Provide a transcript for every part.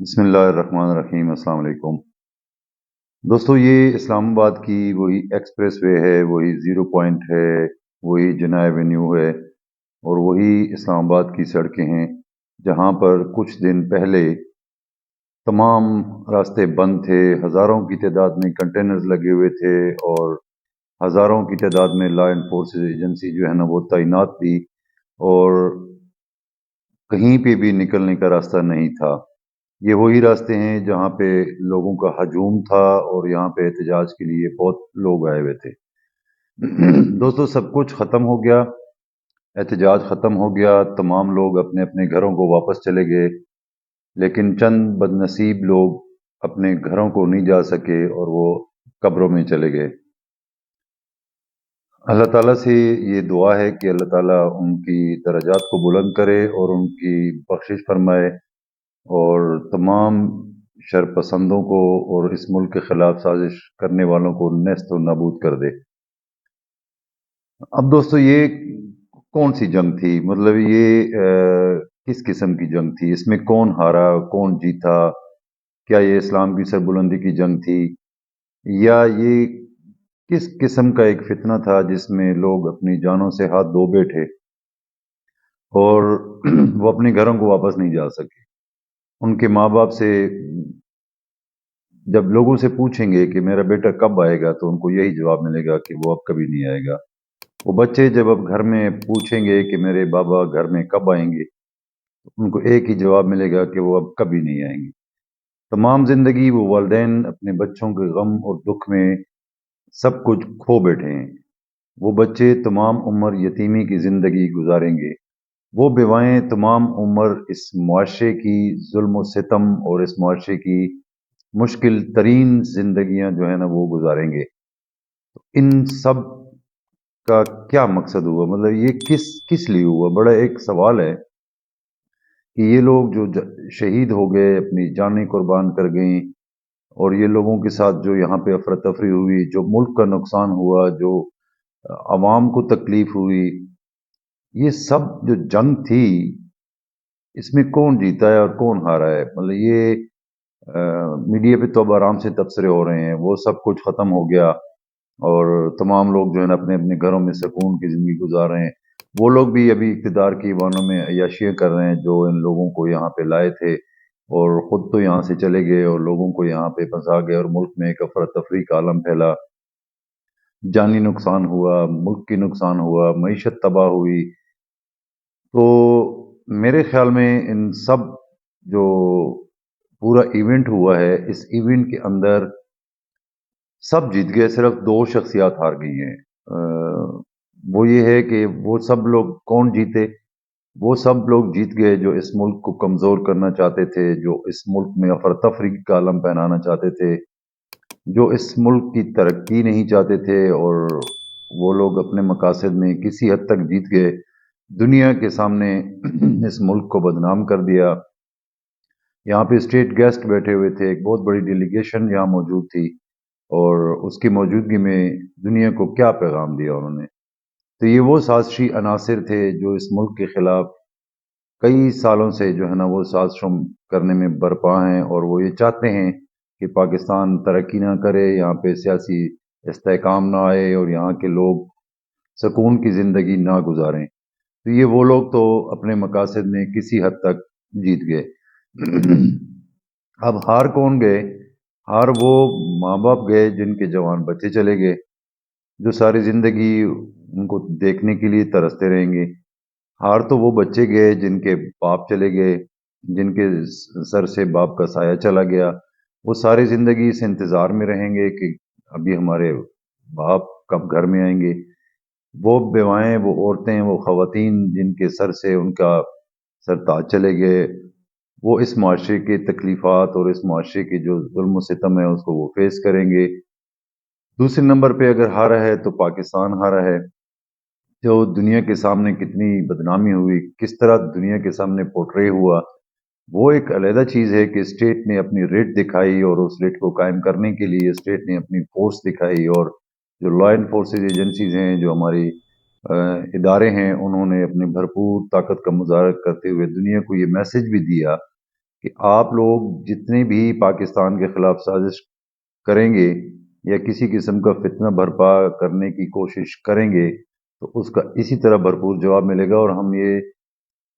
بسم اللہ الرحمن الرحیم، السلام علیکم۔ دوستو، یہ اسلام آباد کی وہی ایکسپریس وے ہے، وہی زیرو پوائنٹ ہے، وہی جنائے ایونیو ہے اور وہی اسلام آباد کی سڑکیں ہیں، جہاں پر کچھ دن پہلے تمام راستے بند تھے، ہزاروں کی تعداد میں کنٹینرز لگے ہوئے تھے اور ہزاروں کی تعداد میں لا انفورسز ایجنسی جو ہے نا، وہ تعینات تھی اور کہیں پہ بھی نکلنے کا راستہ نہیں تھا۔ یہ وہی راستے ہیں جہاں پہ لوگوں کا ہجوم تھا اور یہاں پہ احتجاج کے لیے بہت لوگ آئے ہوئے تھے۔ دوستو، سب کچھ ختم ہو گیا، احتجاج ختم ہو گیا، تمام لوگ اپنے اپنے گھروں کو واپس چلے گئے، لیکن چند بد نصیب لوگ اپنے گھروں کو نہیں جا سکے اور وہ قبروں میں چلے گئے۔ اللہ تعالیٰ سے یہ دعا ہے کہ اللہ تعالیٰ ان کی درجات کو بلند کرے اور ان کی بخشش فرمائے۔ اور تمام شرپسندوں کو اور اس ملک کے خلاف سازش کرنے والوں کو نیست و نابود کر دے۔ اب دوستو، یہ کون سی جنگ تھی؟ مطلب یہ کس قسم کی جنگ تھی؟ اس میں کون ہارا، کون جیتا؟ کیا یہ اسلام کی سربلندی کی جنگ تھی؟ یا یہ کس قسم کا ایک فتنہ تھا جس میں لوگ اپنی جانوں سے ہاتھ دو بیٹھے اور وہ اپنے گھروں کو واپس نہیں جا سکے؟ ان کے ماں باپ سے جب لوگوں سے پوچھیں گے کہ میرا بیٹا کب آئے گا، تو ان کو یہی جواب ملے گا کہ وہ اب کبھی نہیں آئے گا۔ وہ بچے جب اب گھر میں پوچھیں گے کہ میرے بابا گھر میں کب آئیں گے، ان کو ایک ہی جواب ملے گا کہ وہ اب کبھی نہیں آئیں گے۔ تمام زندگی وہ والدین اپنے بچوں کے غم اور دکھ میں سب کچھ کھو بیٹھے ہیں۔ وہ بچے تمام عمر یتیمی کی زندگی گزاریں گے۔ وہ بیوائیں تمام عمر اس معاشرے کی ظلم و ستم اور اس معاشرے کی مشکل ترین زندگیاں جو ہیں نا وہ گزاریں گے۔ ان سب کا کیا مقصد ہوا؟ مطلب یہ کس کس لیے ہوا؟ بڑا ایک سوال ہے کہ یہ لوگ جو شہید ہو گئے، اپنی جانیں قربان کر گئیں اور یہ لوگوں کے ساتھ جو یہاں پہ افرتفری ہوئی، جو ملک کا نقصان ہوا، جو عوام کو تکلیف ہوئی یہ سب جو جنگ تھی، اس میں کون جیتا ہے اور کون ہارا ہے؟ مطلب یہ میڈیا پہ تو اب آرام سے تبصرے ہو رہے ہیں، وہ سب کچھ ختم ہو گیا اور تمام لوگ جو ہے نا اپنے اپنے گھروں میں سکون کی زندگی گزار رہے ہیں۔ وہ لوگ بھی ابھی اقتدار کی وانوں میں عیاشیاں کر رہے ہیں، جو ان لوگوں کو یہاں پہ لائے تھے اور خود تو یہاں سے چلے گئے اور لوگوں کو یہاں پہ پھنسا گئے اور ملک میں ایک افرتفری کا عالم پھیلا۔ جانی نقصان ہوا، ملک کی نقصان ہوا، معیشت تباہ ہوئی۔ تو میرے خیال میں ان سب جو پورا ایونٹ ہوا ہے، اس ایونٹ کے اندر سب جیت گئے، صرف دو شخصیات ہار گئی ہیں۔ وہ یہ ہے کہ وہ سب لوگ کون جیتے؟ وہ سب لوگ جیت گئے جو اس ملک کو کمزور کرنا چاہتے تھے، جو اس ملک میں افرتفری کا عالم پہنانا چاہتے تھے، جو اس ملک کی ترقی نہیں چاہتے تھے اور وہ لوگ اپنے مقاصد میں کسی حد تک جیت گئے۔ دنیا کے سامنے اس ملک کو بدنام کر دیا۔ یہاں پہ اسٹیٹ گیسٹ بیٹھے ہوئے تھے، ایک بہت بڑی ڈیلیگیشن یہاں موجود تھی اور اس کی موجودگی میں دنیا کو کیا پیغام دیا انہوں نے۔ تو یہ وہ سازشی عناصر تھے جو اس ملک کے خلاف کئی سالوں سے جو ہے نا وہ سازشوں کرنے میں برپا ہیں اور وہ یہ چاہتے ہیں کہ پاکستان ترقی نہ کرے، یہاں پہ سیاسی استحکام نہ آئے اور یہاں کے لوگ سکون کی زندگی نہ گزاریں۔ تو یہ وہ لوگ تو اپنے مقاصد میں کسی حد تک جیت گئے۔ اب ہار کون گئے؟ ہار وہ ماں باپ گئے جن کے جوان بچے چلے گئے، جو ساری زندگی ان کو دیکھنے کے لیے ترستے رہیں گے۔ ہار تو وہ بچے گئے جن کے باپ چلے گئے، جن کے سر سے باپ کا سایہ چلا گیا۔ وہ ساری زندگی اس انتظار میں رہیں گے کہ ابھی ہمارے باپ کب گھر میں آئیں گے۔ وہ بیوائیں، وہ عورتیں، وہ خواتین جن کے سر سے ان کا سرتاج چلے گئے، وہ اس معاشرے کے تکلیفات اور اس معاشرے کے جو ظلم و ستم ہے، اس کو وہ فیس کریں گے۔ دوسرے نمبر پہ اگر ہارا ہے تو پاکستان ہارا ہے۔ جو دنیا کے سامنے کتنی بدنامی ہوئی، کس طرح دنیا کے سامنے پوٹرے ہوا، وہ ایک علیحدہ چیز ہے کہ اسٹیٹ نے اپنی ریٹ دکھائی اور اس ریٹ کو قائم کرنے کے لیے اسٹیٹ نے اپنی فورس دکھائی اور جو لا انفورسز ایجنسیز ہیں، جو ہماری ادارے ہیں، انہوں نے اپنی بھرپور طاقت کا مظاہرہ کرتے ہوئے دنیا کو یہ میسج بھی دیا کہ آپ لوگ جتنے بھی پاکستان کے خلاف سازش کریں گے یا کسی قسم کا فتنہ بھرپا کرنے کی کوشش کریں گے، تو اس کا اسی طرح بھرپور جواب ملے گا اور ہم یہ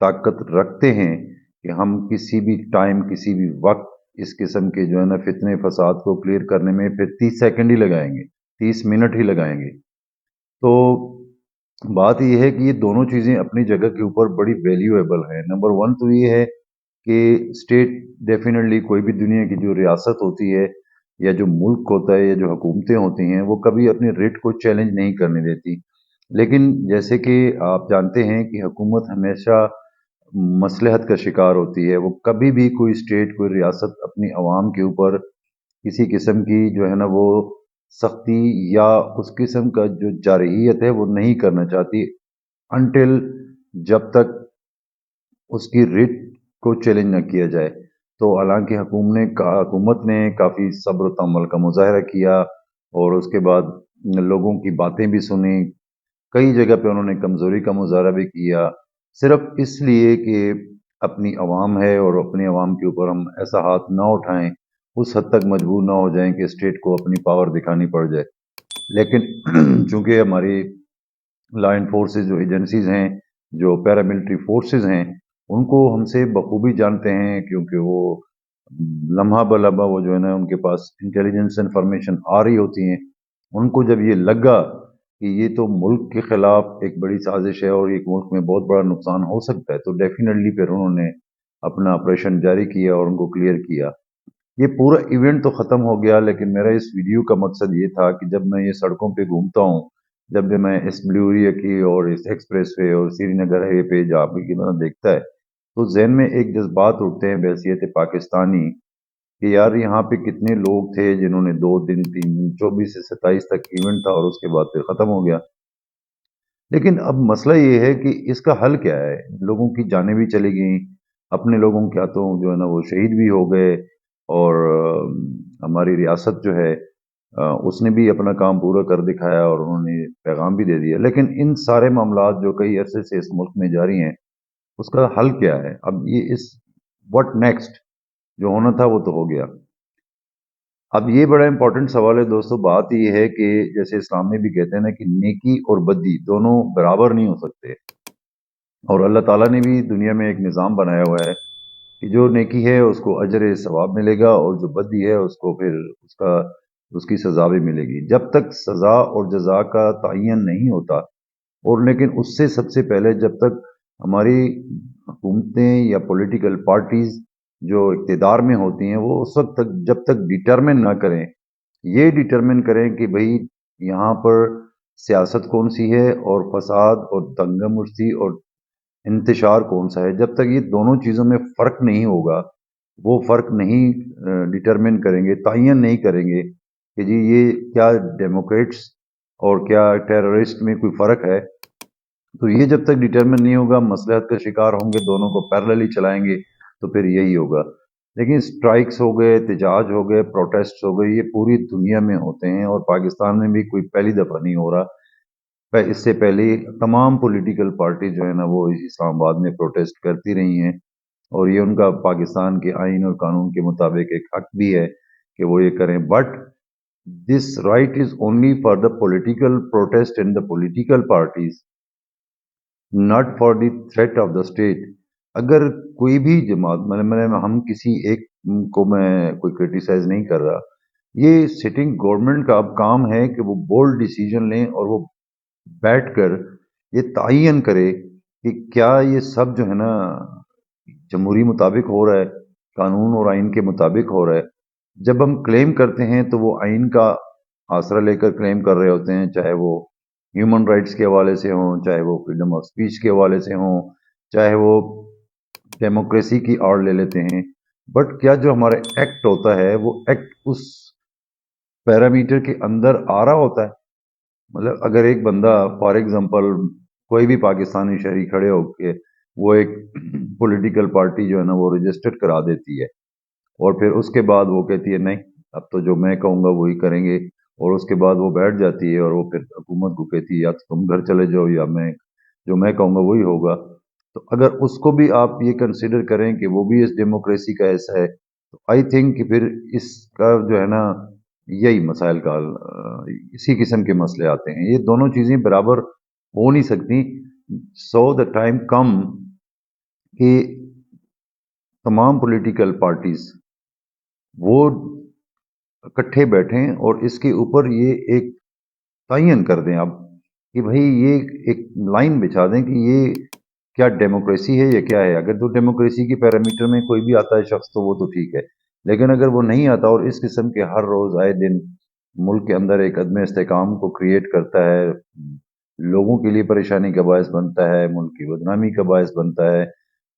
طاقت رکھتے ہیں کہ ہم کسی بھی ٹائم کسی بھی وقت اس قسم کے جو ہے نا فتنے، فساد کو کلیئر کرنے میں پھر تیس سیکنڈ ہی لگائیں گے۔ تیس منٹ ہی لگائیں گے۔ تو بات یہ ہے کہ یہ دونوں چیزیں اپنی جگہ کے اوپر بڑی ویلیویبل ہیں۔ نمبر ون تو یہ ہے کہ اسٹیٹ ڈیفینیٹلی کوئی بھی دنیا کی جو ریاست ہوتی ہے یا جو ملک ہوتا ہے یا جو حکومتیں ہوتی ہیں، وہ کبھی اپنے ریٹ کو چیلنج نہیں کرنے دیتی۔ لیکن جیسے کہ آپ جانتے ہیں کہ حکومت ہمیشہ مسلحت کا شکار ہوتی ہے، وہ کبھی بھی کوئی اسٹیٹ کوئی ریاست اپنی عوام کے اوپر کسی قسم کی جو ہے نا وہ سختی یا اس قسم کا جو جارحیت ہے وہ نہیں کرنا چاہتی انٹل جب تک اس کی ریٹ کو چیلنج نہ کیا جائے۔ تو حالانکہ حکومت نے حکومت نے کافی صبر و تمل کا مظاہرہ کیا اور اس کے بعد لوگوں کی باتیں بھی سنی کئی جگہ پہ انہوں نے کمزوری کا مظاہرہ بھی کیا۔ صرف اس لیے کہ اپنی عوام ہے اور اپنی عوام کے اوپر ہم ایسا ہاتھ نہ اٹھائیں۔ اس حد تک مجبور نہ ہو جائیں کہ اسٹیٹ کو اپنی پاور دکھانی پڑ جائے۔ لیکن چونکہ ہماری لا فورسز جو ایجنسیز ہیں، جو پیراملٹری فورسز ہیں، ان کو ہم سے بخوبی جانتے ہیں کیونکہ وہ لمحہ بلحبہ وہ جو ہے نا، ان کے پاس انٹیلیجنس انفارمیشن آ رہی ہوتی ہیں۔ ان کو جب یہ لگا کہ یہ تو ملک کے خلاف ایک بڑی سازش ہے اور ایک ملک میں بہت بڑا نقصان ہو سکتا ہے، تو ڈیفینیٹلی پھر انہوں نے اپنا آپریشن جاری کیا اور ان کو کلیئر کیا۔ یہ پورا ایونٹ تو ختم ہو گیا، لیکن میرا اس ویڈیو کا مقصد یہ تھا کہ جب میں یہ سڑکوں پہ گھومتا ہوں، جب بھی میں اس بلیوریا کی اور اس ایکسپریس وے اور سری نگر ہائی وے پہ جا کی طرح دیکھتا ہے، تو ذہن میں ایک جذبات اٹھتے ہیں بحثیت پاکستانی کہ یار یہاں پہ کتنے لوگ تھے جنہوں نے دو دن، تین دن، چوبیس سے ستائیس تک ایونٹ تھا اور اس کے بعد پھر ختم ہو گیا۔ لیکن اب مسئلہ یہ ہے کہ اس کا حل کیا ہے؟ لوگوں کی جانیں بھی چلی گئیں، اپنے لوگوں کے ہاتھوں جو ہے نا وہ شہید بھی ہو گئے۔ اور ہماری ریاست جو ہے اس نے بھی اپنا کام پورا کر دکھایا اور انہوں نے پیغام بھی دے دیا۔ لیکن ان سارے معاملات جو کئی عرصے سے اس ملک میں جاری ہیں، اس کا حل کیا ہے؟ اب یہ اس وٹ نیکسٹ جو ہونا تھا، وہ تو ہو گیا۔ اب یہ بڑا امپورٹنٹ سوال ہے دوستو، بات یہ ہے کہ جیسے اسلام میں بھی کہتے ہیں نا کہ نیکی اور بدی دونوں برابر نہیں ہو سکتے۔ اور اللہ تعالیٰ نے بھی دنیا میں ایک نظام بنایا ہوا ہے۔ کہ جو نیکی ہے اس کو اجر ثواب ملے گا اور جو بدی ہے اس کو پھر اس کا اس کی سزا بھی ملے گی۔ جب تک سزا اور جزا کا تعین نہیں ہوتا اور لیکن اس سے سب سے پہلے جب تک ہماری حکومتیں یا پولیٹیکل پارٹیز جو اقتدار میں ہوتی ہیں وہ اس وقت تک جب تک ڈیٹرمن نہ کریں، یہ ڈیٹرمن کریں کہ بھئی یہاں پر سیاست کون سی ہے اور فساد اور دنگا مرسی اور انتشار کون سا ہے؟ جب تک یہ دونوں چیزوں میں فرق نہیں ہوگا، وہ فرق نہیں ڈیٹرمن کریں گے، تعین نہیں کریں گے کہ جی یہ کیا ڈیموکریٹس اور کیا ٹیررسٹ میں کوئی فرق ہے۔ تو یہ جب تک ڈیٹرمن نہیں ہوگا، مسلحت کا شکار ہوں گے، دونوں کو پیرللی چلائیں گے، تو پھر یہی ہوگا۔ لیکن سٹرائکس ہو گئے، احتجاج ہو گئے پروٹیسٹ ہو گئے، یہ پوری دنیا میں ہوتے ہیں اور پاکستان میں بھی کوئی پہلی دفعہ نہیں ہو رہا۔ اس سے پہلے تمام پولیٹیکل پارٹی جو ہے نا وہ اسلام آباد میں پروٹیسٹ کرتی رہی ہیں اور یہ ان کا پاکستان کے آئین اور قانون کے مطابق ایک حق بھی ہے کہ وہ یہ کریں. But this right is only for the political protest in the political parties not for the threat of the state اگر کوئی بھی جماعت، میں نے ہم کسی ایک کو میں کوئی کرٹیسائز نہیں کر رہا. یہ سٹنگ گورنمنٹ کا اب کام ہے کہ وہ بولڈ ڈیسیجن لیں اور وہ بیٹھ کر یہ تعین کرے کہ کیا یہ سب جو ہے نا جمہوری مطابق ہو رہا ہے، قانون اور آئین کے مطابق ہو رہا ہے، جب ہم کلیم کرتے ہیں تو وہ آئین کا آسرا لے کر کلیم کر رہے ہوتے ہیں، چاہے وہ ہیومن رائٹس کے حوالے سے ہوں، چاہے وہ فریڈم آف اسپیچ کے حوالے سے ہوں، چاہے وہ ڈیموکریسی کی آڑ لے لیتے ہیں۔ بٹ کیا جو ہمارا ایکٹ ہوتا ہے، وہ ایکٹ اس پیرامیٹر کے اندر آ رہا ہوتا ہے؟ مطلب اگر ایک بندہ فار ایگزامپل کوئی بھی پاکستانی شہری کھڑے ہو کے وہ ایک پولیٹیکل پارٹی جو ہے نا وہ رجسٹرڈ کرا دیتی ہے اور پھر اس کے بعد وہ کہتی ہے نہیں، اب تو جو میں کہوں گا وہی کریں گے اور اس کے بعد وہ بیٹھ جاتی ہے اور وہ پھر حکومت کو کہتی ہے یا تم گھر چلے جاؤ یا میں جو میں کہوں گا وہی ہوگا۔ تو اگر اس کو بھی آپ یہ کنسیڈر کریں کہ وہ بھی اس ڈیموکریسی کا ایسا ہے، تو آئی تھنک کہ پھر اس کا جو ہے نا یہی مسائل کا، اسی قسم کے مسئلے آتے ہیں۔ یہ دونوں چیزیں برابر ہو نہیں سکتی۔ سو دا ٹائم کم کہ تمام پولیٹیکل پارٹیز وہ اکٹھے بیٹھیں اور اس کے اوپر یہ ایک تعین کر دیں اب کہ بھائی یہ ایک لائن بچھا دیں کہ یہ کیا ڈیموکریسی ہے یا کیا ہے۔ اگر تو ڈیموکریسی کے پیرامیٹر میں کوئی بھی آتا ہے شخص تو وہ تو ٹھیک ہے۔ لیکن اگر وہ نہیں آتا اور اس قسم کے ہر روز آئے دن ملک کے اندر ایک عدم استحکام کو کریٹ کرتا ہے، لوگوں کے لیے پریشانی کا باعث بنتا ہے، ملک کی بدنامی کا باعث بنتا ہے،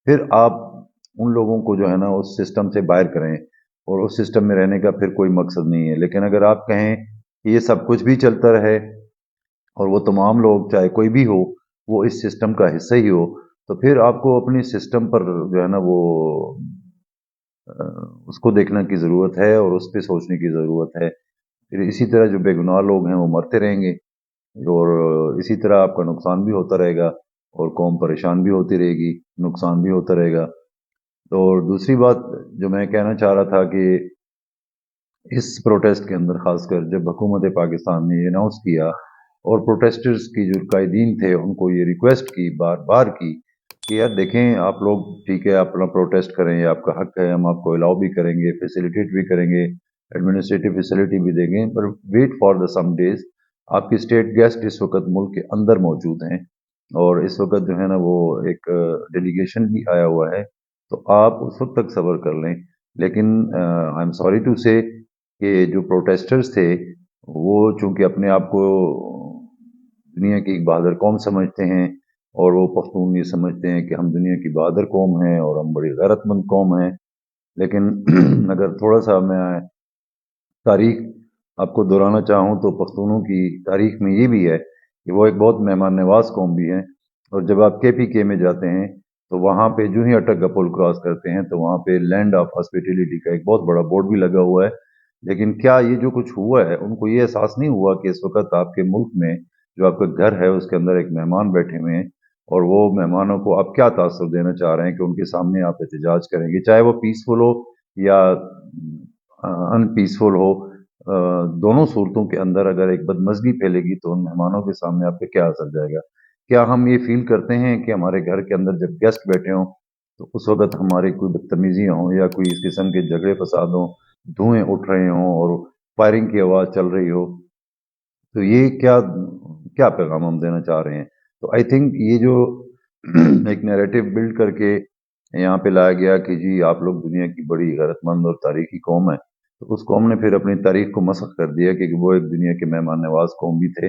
پھر آپ ان لوگوں کو جو ہے نا اس سسٹم سے باہر کریں اور اس سسٹم میں رہنے کا پھر کوئی مقصد نہیں ہے۔ لیکن اگر آپ کہیں کہ یہ سب کچھ بھی چلتا رہے اور وہ تمام لوگ چاہے کوئی بھی ہو، وہ اس سسٹم کا حصہ ہی ہو، تو پھر آپ کو اپنی سسٹم پر جو ہے نا وہ اس کو دیکھنے کی ضرورت ہے اور اس پہ سوچنے کی ضرورت ہے۔ پھر اسی طرح جو بے گناہ لوگ ہیں وہ مرتے رہیں گے اور اسی طرح آپ کا نقصان بھی ہوتا رہے گا اور قوم پریشان بھی ہوتی رہے گی، نقصان بھی ہوتا رہے گا۔ تو دوسری بات جو میں کہنا چاہ رہا تھا کہ اس پروٹیسٹ کے اندر خاص کر جب حکومت پاکستان نے یہ اناؤنس کیا اور پروٹیسٹرز کی جو قائدین تھے ان کو یہ ریکویسٹ کی، بار بار کی کہ یار دیکھیں، آپ لوگ ٹھیک ہے اپنا پروٹیسٹ کریں، یہ آپ کا حق ہے، ہم آپ کو الاؤ بھی کریں گے فیسیلیٹیٹ بھی کریں گے ایڈمنسٹریٹو فیسلٹی بھی دیں گے پر wait for the some days آپ کی اسٹیٹ گیسٹ اس وقت ملک کے اندر موجود ہیں اور اس وقت جو ہے نا وہ ایک ڈیلیگیشن بھی آیا ہوا ہے، تو آپ اس وقت تک صبر کر لیں۔ لیکن آئی ایم سوری ٹو سے کہ جو پروٹیسٹرز تھے، وہ چونکہ اپنے آپ کو دنیا کی ایک بہادر قوم سمجھتے ہیں اور وہ پختون یہ سمجھتے ہیں کہ ہم دنیا کی بہادر قوم ہیں اور ہم بڑی غیرت مند قوم ہیں۔ لیکن اگر تھوڑا سا میں تاریخ آپ کو دہرانا چاہوں تو پختونوں کی تاریخ میں یہ بھی ہے کہ وہ ایک بہت مہمان نواز قوم بھی ہیں۔ اور جب آپ کے پی کے میں جاتے ہیں تو وہاں پہ جو ہی اٹک کا پل کراس کرتے ہیں تو وہاں پہ لینڈ آف ہاسپیٹیلیٹی کا ایک بہت بڑا بورڈ بھی لگا ہوا ہے۔ لیکن کیا یہ جو کچھ ہوا ہے ان کو یہ احساس نہیں ہوا کہ اس وقت آپ کے ملک میں جو آپ کا گھر ہے اس کے اندر ایک مہمان بیٹھے ہوئے ہیں اور وہ مہمانوں کو آپ کیا تاثر دینا چاہ رہے ہیں کہ ان کے سامنے آپ احتجاج کریں گے؟ چاہے وہ پیسفل ہو یا ان پیسفل ہو دونوں صورتوں کے اندر اگر ایک بدمزگی پھیلے گی تو ان مہمانوں کے سامنے آپ پہ کیا اثر جائے گا؟ کیا ہم یہ فیل کرتے ہیں کہ ہمارے گھر کے اندر جب گیسٹ بیٹھے ہوں تو اس وقت ہماری کوئی بدتمیزیاں ہوں یا کوئی اس قسم کے جھگڑے فساد ہوں، دھوئیں اٹھ رہے ہوں اور فائرنگ کی آواز چل رہی ہو؟ تو یہ کیا کیا پیغام ہم دینا چاہ رہے ہیں؟ تو آئی تھنک یہ جو ایک نیریٹو بلڈ کر کے یہاں پہ لایا گیا کہ جی آپ لوگ دنیا کی بڑی غیرت مند اور تاریخی قوم ہے تو اس قوم نے پھر اپنی تاریخ کو مسخ کر دیا کہ وہ ایک دنیا کے مہمان نواز قوم بھی تھے۔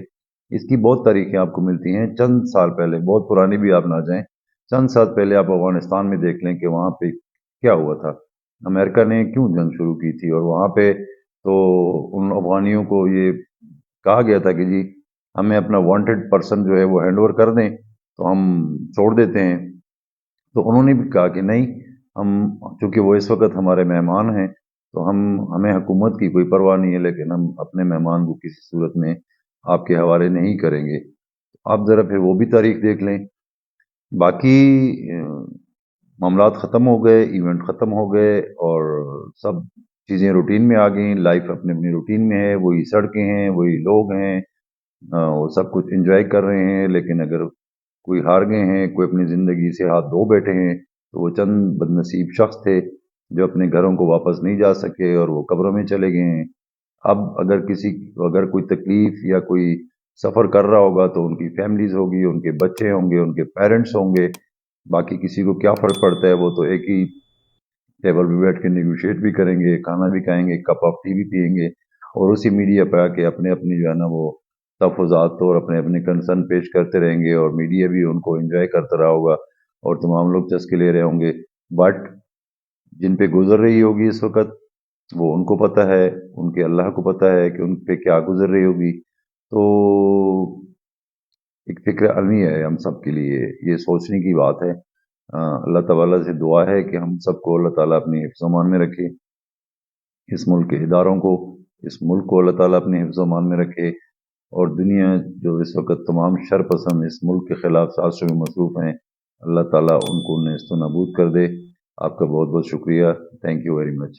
اس کی بہت تاریخیں آپ کو ملتی ہیں۔ چند سال پہلے، بہت پرانی بھی آپ نہ جائیں، چند سال پہلے آپ افغانستان میں دیکھ لیں کہ وہاں پہ کیا ہوا تھا۔ امریکہ نے کیوں جنگ شروع کی تھی؟ اور وہاں پہ تو ان افغانیوں کو یہ کہا گیا تھا کہ جی ہمیں اپنا وانٹیڈ پرسن جو ہے وہ ہینڈ اوور کر دیں تو ہم چھوڑ دیتے ہیں۔ تو انہوں نے بھی کہا کہ نہیں، ہم چونکہ وہ اس وقت ہمارے مہمان ہیں، تو ہم، ہمیں حکومت کی کوئی پرواہ نہیں ہے، لیکن ہم اپنے مہمان کو کسی صورت میں آپ کے حوالے نہیں کریں گے۔ آپ ذرا پھر وہ بھی تاریخ دیکھ لیں۔ باقی، معاملات ختم ہو گئے ایونٹ ختم ہو گئے اور سب چیزیں روٹین میں آ گئیں۔ لائف اپنے اپنی روٹین میں ہے، وہی سڑکیں ہیں، وہی لوگ ہیں۔ وہ سب کچھ انجوائے کر رہے ہیں، لیکن اگر کوئی ہار گئے ہیں، کوئی اپنی زندگی سے ہاتھ دھو بیٹھے ہیں، تو وہ چند بد نصیب شخص تھے جو اپنے گھروں کو واپس نہیں جا سکے اور وہ قبروں میں چلے گئے ہیں۔ اب اگر کسی، اگر کوئی تکلیف یا کوئی سفر کر رہا ہوگا تو ان کی فیملیز ہوگی، ان کے بچے ہوں گے، ان کے پیرنٹس ہوں گے۔ باقی کسی کو کیا فرق پڑتا ہے؟ وہ تو ایک ہی ٹیبل پہ بیٹھ کے نیگوشیٹ بھی کریں گے، کھانا بھی کھائیں گے کپ آف ٹی بھی پئیں گے اور اسی میڈیا پہ آ کے اپنے اپنی جو ہے نا وہ تفظات اور اپنے اپنے کنسرن پیش کرتے رہیں گے اور میڈیا بھی ان کو انجوائے کرتا رہا ہوگا اور تمام لوگ چسکے لے رہے ہوں گے۔ بٹ جن پہ گزر رہی ہوگی اس وقت، وہ ان کو پتہ ہے، ان کے اللہ کو پتہ ہے کہ ان پہ کیا گزر رہی ہوگی۔ تو ایک فکر علمی ہے ہم سب کے لیے۔ یہ سوچنے کی بات ہے۔ ہاں، اللہ تعالیٰ سے دعا ہے کہ ہم سب کو اللہ تعالیٰ اپنی حفظ و مان میں رکھے۔ اس ملک کے اداروں کو، اس ملک کو اللہ تعالیٰ اپنے حفظ و مان میں رکھے۔ اور دنیا جو اس وقت تمام شر پسند اس ملک کے خلاف سازشوں میں مصروف ہیں، اللہ تعالیٰ ان کو نیست و نابود کر دے۔ آپ کا بہت بہت شکریہ۔ Thank you very much